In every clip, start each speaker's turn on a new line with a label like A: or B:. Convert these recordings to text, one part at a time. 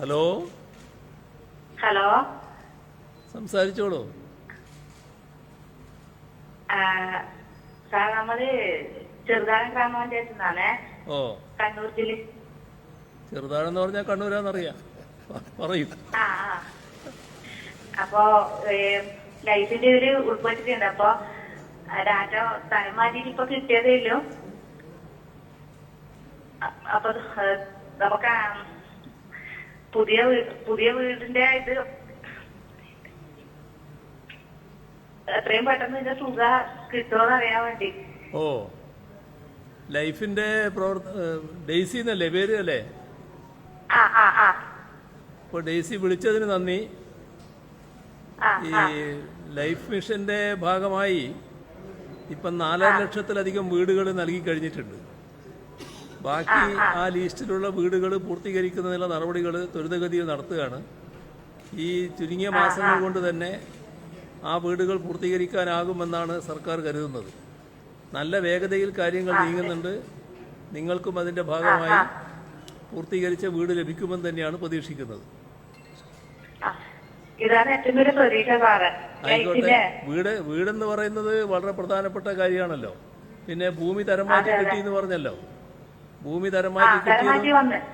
A: Hello?
B: Hello? സംസാരിച്ചോളൂ. Sir Cheruthazham
A: ഓ.
B: കണ്ണൂർ ജില്ല.
A: എന്ന് പറഞ്ഞാൽ കണ്ണൂരാന്നറിയാ. പറയൂ.
B: അപ്പൊ ലൈഫിന്റെ ഒരു ഉൾപ്പെട്ടിട്ടുണ്ട്. അപ്പൊ ഡാറ്റ സ്ഥലം ഇപ്പൊ കിട്ടിയതേ ഉള്ളൂ. അപ്പൊ നമുക്ക് പുതിയ പുതിയ വീടിന്റെ ഇത് എത്രയും പെട്ടെന്ന് ഇതിന്റെ തുക കിട്ടുമെന്ന് അറിയാൻ വേണ്ടി.
A: ഓ. ലൈഫിന്റെ ഡെയ്സി എന്നല്ലേ പേര് അല്ലേ? അപ്പോൾ ഡെയ്സി വിളിച്ചതിന് നന്ദി. ഈ ലൈഫ് മിഷന്റെ ഭാഗമായി ഇപ്പം നാലര ലക്ഷത്തിലധികം വീടുകൾ നൽകി കഴിഞ്ഞിട്ടുണ്ട്. ബാക്കി ആ ലിസ്റ്റിലുള്ള വീടുകൾ പൂർത്തീകരിക്കുന്നതിനുള്ള നടപടികൾ ത്വരിതഗതിയിൽ നടത്തുകയാണ്. ഈ ചുരുങ്ങിയ മാസങ്ങൾ കൊണ്ട് തന്നെ ആ വീടുകൾ പൂർത്തീകരിക്കാനാകുമെന്നാണ് സർക്കാർ കരുതുന്നത്. നല്ല വേഗതയിൽ കാര്യങ്ങൾ നീങ്ങുന്നുണ്ട്. നിങ്ങൾക്കും അതിന്റെ ഭാഗമായി പൂർത്തീകരിച്ച വീട് ലഭിക്കുമെന്ന് തന്നെയാണ് പ്രതീക്ഷിക്കുന്നത്. ആയിക്കോട്ടെ. വീട് വീടെന്ന് പറയുന്നത് വളരെ പ്രധാനപ്പെട്ട കാര്യമാണല്ലോ. പിന്നെ ഭൂമി തരം മാറ്റി കിട്ടി എന്ന് പറഞ്ഞല്ലോ. ഭൂമി തരം മാറ്റി കിട്ടിയത്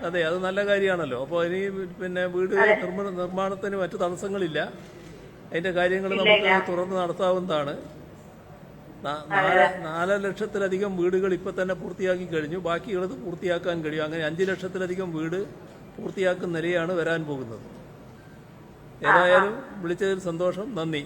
A: അതെ അത് നല്ല കാര്യമാണല്ലോ. അപ്പോൾ ഇനി പിന്നെ വീട് നിർമ്മാണ നിർമ്മാണത്തിന് മറ്റു തടസ്സങ്ങളില്ല. അതിന്റെ കാര്യങ്ങൾ നമുക്ക് തുറന്ന് നടത്താവുന്നതാണ്. നാല് ലക്ഷത്തിലധികം വീടുകൾ ഇപ്പൊ തന്നെ പൂർത്തിയാക്കി കഴിഞ്ഞു. ബാക്കിയുള്ളത് പൂർത്തിയാക്കാൻ കഴിയും. അങ്ങനെ അഞ്ച് ലക്ഷത്തിലധികം വീട് പൂർത്തിയാക്കുന്ന നിലയാണ് വരാൻ പോകുന്നത്. ഏതായാലും വിളിച്ചതിൽ സന്തോഷം. നന്ദി.